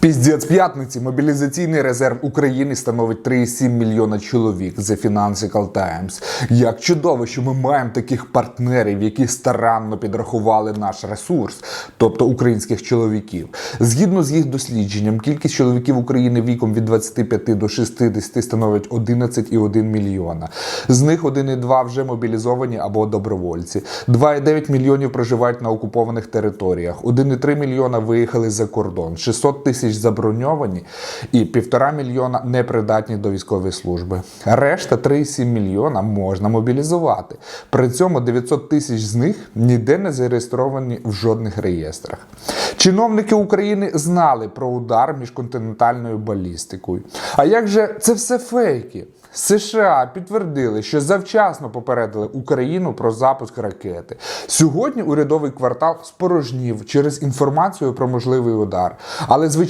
Піздець п'ятниці мобілізаційний резерв України становить 3,7 мільйона чоловік. The Financial Times. Як чудово, що ми маємо таких партнерів, які старанно підрахували наш ресурс, тобто українських чоловіків. Згідно з їх дослідженням, кількість чоловіків України віком від 25 до 60 становить 11,1 мільйона. З них 1,2 вже мобілізовані або добровольці. 2,9 мільйонів проживають на окупованих територіях. 1,3 мільйона виїхали за кордон. 600 тисяч заброньовані і 1,5 мільйона непридатні до військової служби. Решта 3,7 мільйона можна мобілізувати. При цьому 900 тисяч з них ніде не зареєстровані в жодних реєстрах. Чиновники України знали про удар міжконтинентальною балістикою. А як же це все фейки? США підтвердили, що завчасно попередили Україну про запуск ракети. Сьогодні урядовий квартал спорожнів через інформацію про можливий удар. Але звичайно.